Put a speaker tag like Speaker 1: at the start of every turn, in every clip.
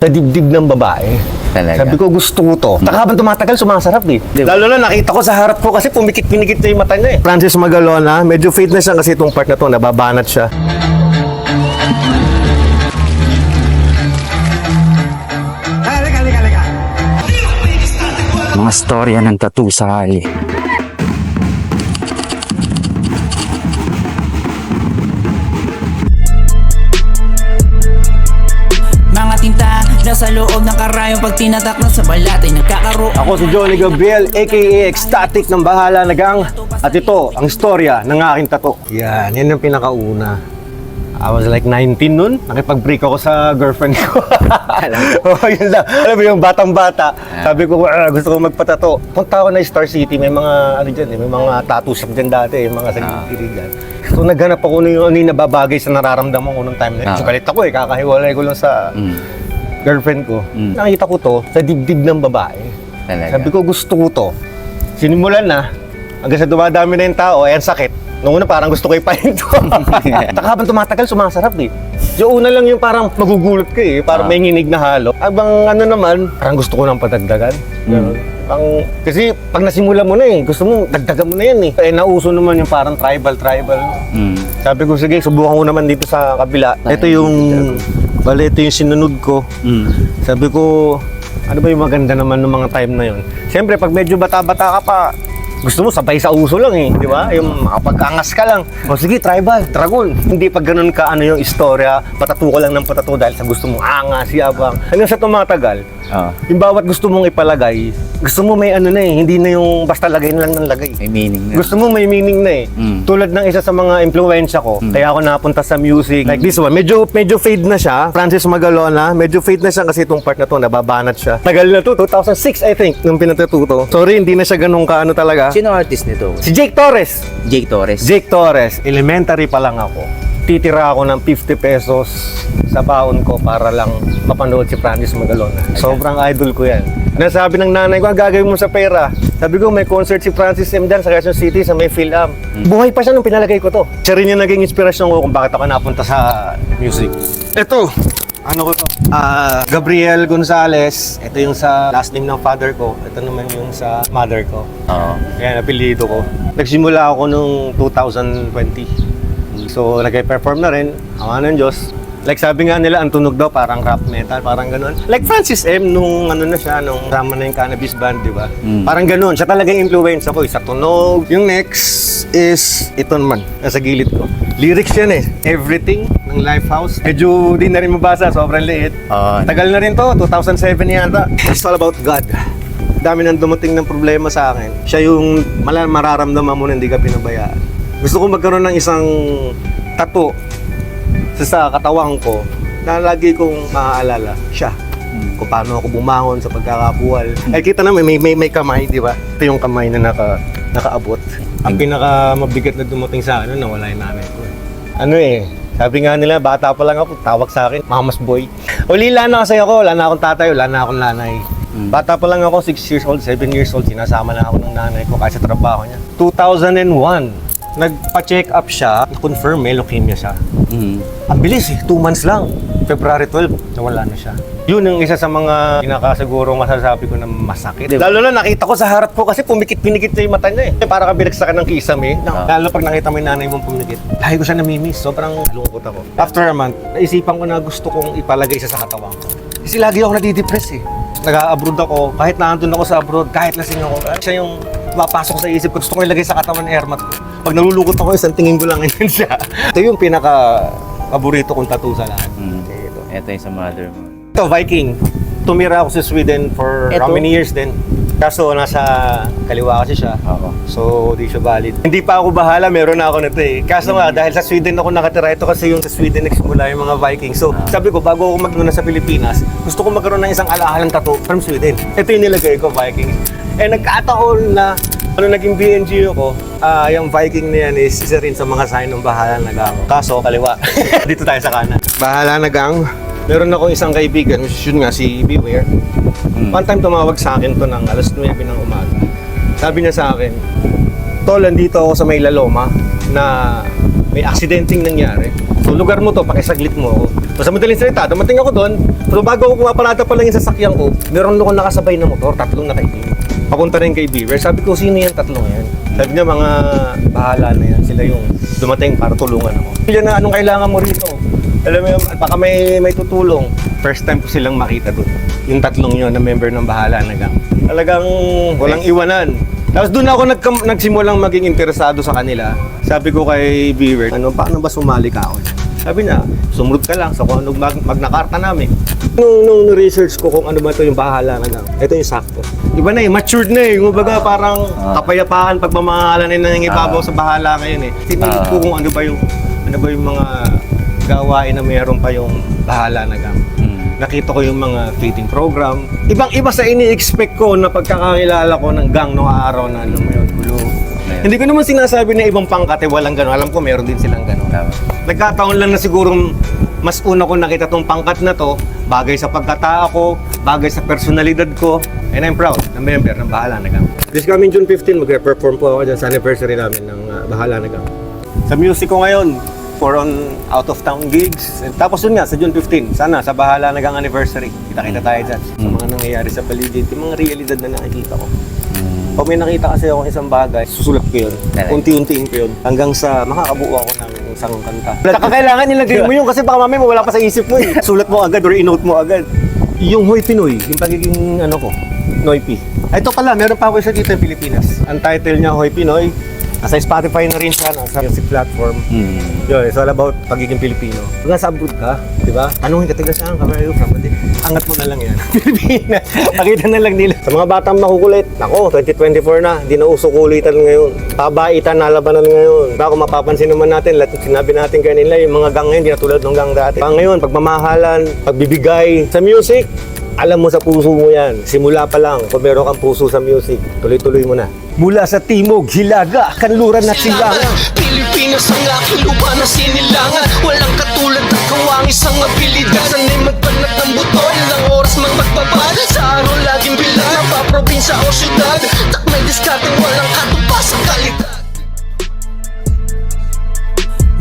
Speaker 1: sa dibdib ng babae.
Speaker 2: Talaga?
Speaker 1: Sabi ko, gusto ko to. Taka habang tumatagal, sumasarap eh. Lalo na nakita ko sa harap ko kasi pumikit-pinikit na yung mata niya eh. Francis Magalona, medyo fitness siya kasi itong part na to, nababanat siya.
Speaker 2: Mga storya ng tattoo sa kali.
Speaker 3: Tinta nasa loob ng karayong pag tinatak na sa balat ay nagkakaroon
Speaker 1: Ako si Johnny Gabriel, aka Ecstatic ng Bahala na Gang. At ito, ang storya ng aking tato. Yan, yan ang pinakauna. I was like 19 nun. Nakipag-break ako sa girlfriend ko. oh, yun lang. Alam mo yung batang-bata. Sabi ko, "Ah, gusto ko magpatato. Punta ako na Star City. May mga, ano dyan, eh, may mga tattoo shop dyan dati. Yung mga sa gilid dyan. So naghanap ako ng ano yung nababagay sa nararamdaman ko nung time na yun.
Speaker 2: Ah.
Speaker 1: So galit ako eh. Kakahiwalay ko lang sa
Speaker 2: Mm.
Speaker 1: Girlfriend ko.
Speaker 2: Mm.
Speaker 1: Nakita ko to sa dibdib ng babae.
Speaker 2: Talaga?
Speaker 1: Sabi ko, gusto ko to. Sinimulan na, hanggang sa dumadami na yung tao, ayan sakit. Nung una parang gusto ko ipahinto. Taka habang tumatagal, sumasarap eh. Yung una lang yung parang magugulot ka eh, parang
Speaker 2: Ah.
Speaker 1: may nginig na halo. Abang ano naman, parang gusto ko nang patagdagan. Ganun. Pang, kasi pag nasimula mo na eh, gusto mo, dagdagan mo na yan eh. Eh, nauso naman yung parang tribal-tribal.
Speaker 2: Mm.
Speaker 1: Sabi ko, sige, subukan ko naman dito sa kabila. Ito yung, bali, ito yung sinunod ko.
Speaker 2: Mm.
Speaker 1: Sabi ko, ano ba yung maganda naman ng mga time na yun? Siyempre, pag medyo bata-bata ka pa, gusto mo sabay sa uso lang eh, di ba? Yung makapag-angas ka lang. O sige, tribal, dragon. Hindi pag ganun ka ano yung istorya, patatu ka lang ng patatu dahil sa gusto mong angas, yabang. Hanggang sa tumatagal,
Speaker 2: Oh,
Speaker 1: yung bawat gusto mong ipalagay, gusto mo may ano na eh, hindi na yung basta lagay na lang ng lagay.
Speaker 2: may meaning na.
Speaker 1: Gusto mo may meaning na eh.
Speaker 2: Mm.
Speaker 1: Tulad ng isa sa mga impluensya ko, kaya ako napunta sa music. Like this one, medyo medyo fade na siya. Francis Magalona, medyo fade na siya kasi itong part na to, nababanat siya. Tagal na to, 2006 I think, nung pinatututo. Sorry, hindi na siya ganun kaano talaga.
Speaker 2: Sino artist nito?
Speaker 1: Si Jake Torres.
Speaker 2: Jake Torres.
Speaker 1: Jake Torres, elementary pa lang ako. Titira ako ng 50 pesos sa baon ko para lang mapanood si Francis Magalona. Sobrang idol ko yan. Nasabi ng nanay ko, ang gagawin mo sa pera? Sabi ko, may concert si Francis M. dyan sa Quezon City sa may Philham. Buhay pa siya nung pinalagay ko to. Siya rin yung naging inspirasyon ko kung bakit ako napunta sa music. Ito, ano ko to? Ah, Gabriel Gonzalez. Ito yung sa last name ng father ko. Ito naman yung sa mother ko.
Speaker 2: Oo.
Speaker 1: Kaya napilido ko. Nagsimula ako nung 2020. So, nag-perform na rin. Awa ng Diyos. Like sabi nga nila, ang tunog daw parang rap metal, parang ganun. Like Francis M, nung ano na siya, nung drama na yung cannabis band, di ba?
Speaker 2: Mm.
Speaker 1: Parang ganun. Siya talaga yung influence ako, sa tunog. Yung next is, ito naman, nasa gilid ko. Lyrics yan eh. Everything ng Lifehouse. Medyo di na rin mabasa, sobrang liit.
Speaker 2: Oo.
Speaker 1: Tagal na rin to, 2007 yata. It's all about God. Dami nang dumating ng problema sa akin. Siya yung mararamdaman mo na hindi ka pinabayaan. Gusto ko magkaroon ng isang tattoo sa, sa katawan ko na lagi kong maaalala siya. Kung paano ako bumangon sa pagkakabuwal. Eh kita naman may may, may kamay, di ba? Ito yung kamay na naka nakaabot. Ang pinaka mabigat na dumating sa ano, nawala yung nanay ko. Ano eh, sabi nga nila, bata pa lang ako, tawag sa akin, mamas boy. Ulila na kasi ako, wala na akong tatay, wala na akong nanay. Bata pa lang ako, 6 years old, 7 years old, sinasama na ako ng nanay ko kasi trabaho niya. 2001, nagpa-check up siya, na-confirm may leukemia siya.
Speaker 2: Mm.
Speaker 1: Ang bilis eh, 2 months lang. February 12, nawala na siya. Yun ang isa sa mga pinakasiguro masasabi ko na masakit. Lalo na nakita ko sa harap ko kasi pumikit-pinikit na yung mata niya eh. Para ka binagsakan ng kisame.
Speaker 2: Ah.
Speaker 1: Lalo pag nakita mo yung nanay mong pumikit. Lagi ko siya namimiss. Sobrang lungkot ako. After a month, naisipan ko na gusto kong ipalagay isa sa katawan ko. Kasi lagi ako nadidepress eh. Nag-abroad ako, kahit naandun ako sa abroad, kahit lasing ako, siya yung mapasok sa isip ko, gusto ko ilagay sa katawan ni Ermat ko. Pag nalulungkot ako, isang tingin ko lang yun siya. Ito yung pinaka paborito kong tattoo sa lahat.
Speaker 2: Mm.
Speaker 1: Ito.
Speaker 2: Ito yung sa mother mo.
Speaker 1: Ito, Viking. Tumira ako sa Sweden for how
Speaker 2: Ito?
Speaker 1: many years din. Kaso nasa kaliwa kasi siya.
Speaker 2: Oo.
Speaker 1: So, di siya valid. Hindi pa ako bahala, meron na ako nito eh. Kaso nga, dahil sa Sweden ako nakatira, ito kasi yung sa Sweden nagsimula yung mga Viking. So, sabi ko, bago ako magmuna sa Pilipinas, gusto ko magkaroon ng isang alahalang tattoo from Sweden. Ito yung nilagay ko, Viking. Eh, nagkataon na ano naging BNG ako, ah yung Viking na yan is isa rin sa mga sign ng bahala na gang. Kaso, kaliwa. Dito tayo sa kanan. Bahala na gang. Meron ako isang kaibigan, which is yun nga, si Beware.
Speaker 2: Mm.
Speaker 1: One time tumawag sa akin to ng alas 9 ng umaga. Sabi niya sa akin, Tol, andito ako sa may Laloma na may aksidenteng nangyari. So lugar mo to, pakisaglit mo ako. So sa madaling salita, dumating ako doon, So bago ko pumaparada pa lang yung sasakyan ko, meron ako nakasabay na motor, tatlong nakaibigan. Papunta rin kay Beaver. Sabi ko, sino yan tatlong yan? Sabi niya, mga bahala na yan. Sila yung dumating para tulungan ako. Yan na, anong kailangan mo rito? Alam mo yun, baka may, may tutulong. First time ko silang makita doon. Yung tatlong yun na member ng bahala na gang. Talagang walang iwanan. Tapos doon ako nagkam- nagsimulang maging interesado sa kanila. Sabi ko kay Beaver, ano, paano ba sumali ka ako? Sabi niya, sumunod ka lang sa kung anong mag magnakarta namin. Nung, nung research ko kung ano ba ito yung bahala na lang, ito yung sakto. Iba na eh, matured na eh. Kumbaga parang kapayapaan pagmamahalan na nangingibabaw sa bahala ngayon eh. Tinigit ko kung ano ba yung, ano ba yung mga gawain na mayroon pa yung bahala na gang
Speaker 2: Mm.
Speaker 1: nakita ko yung mga feeding program. Ibang-iba sa ini-expect ko na pagkakakilala ko ng gang noong araw na ano mo yun, gulo.
Speaker 2: Meron.
Speaker 1: Hindi ko naman sinasabi na ibang pangkate, walang gano'n. Alam ko meron din silang gano'n. Nagkataon lang na sigurong mas una ko nakita tong pangkat na to, bagay sa pagkatao ko, bagay sa personalidad ko, and I'm proud na member ng Bahala na Gang. This coming June 15, magre-perform po ako dyan sa anniversary namin ng uh, Bahala na Gang. Sa music ko ngayon, for on out-of-town gigs. And tapos yun nga, sa June 15, sana sa Bahala na Gang anniversary, kita-kita tayo dyan sa mga nangyayari sa paligid, yung mga realidad na nakikita ko. Pag may nakita kasi ako isang bagay, susulat ko yun.
Speaker 2: Correct.
Speaker 1: Unti-untiin ko yun. Hanggang sa makakabuo ako ng isang kanta. Saka kailangan ilagay mo yun kasi baka mamaya wala pa sa isip mo eh. Sulat mo agad or inote mo agad. Yung Hoy Pinoy, yung pagiging ano ko, Noypi. Ay, ito pala, meron pa ako isa dito sa Pilipinas. Ang title niya Hoy Pinoy. Nasa Spotify na rin siya, nasa music platform.
Speaker 2: Mm.
Speaker 1: Yun, it's all about pagiging Pilipino. Kung nasa abroad ka, di ba? Tanungin ka, taga saan ka? Where are you from? Angat mo na lang yan. Pilipinas. Pakita na lang nila. Sa mga batang makukulit, nako, 2024 na, hindi na uso kulitan ngayon. Pabaitan na labanan ngayon. Baka kung mapapansin naman natin, lahat sinabi natin kanila, yung mga gang ngayon, hindi na tulad ng gang dati. Pa ngayon, pagmamahalan, pagbibigay sa music, alam mo sa puso mo yan. Simula pa lang, kung meron kang puso sa music, tuloy-tuloy mo na. Mula sa timog, hilaga, kanluran at silangan.
Speaker 4: Pilipinas ang aking lupa na sinilangan Walang katulad ng kawangis ang abilidad Sanay magpanat ng buto Ilang oras mang magbabad Sa araw laging bilang Napaprobinsya o syudad Takmay diskateng walang katupas sa kalidad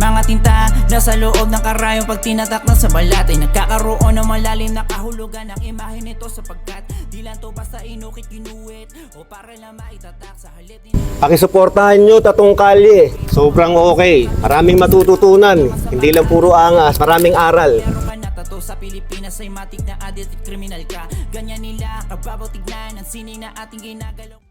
Speaker 3: Mga tinta nasa loob ng karayong pag tinatak na sa balat Ay nagkakaroon ng malalim na kahulugan ng imahe nito Sapagkat di lang to basta inukit ginuwit O para lang maitatak sa halit
Speaker 1: Pakisuportahan nyo tatong kalye. Sobrang okay. Maraming matututunan. Hindi lang puro angas, maraming aral.
Speaker 3: Tato sa Pilipinas ay matik na addict at kriminal ka Ganyan nila kababaw tignan ang sining na ating ginagalaw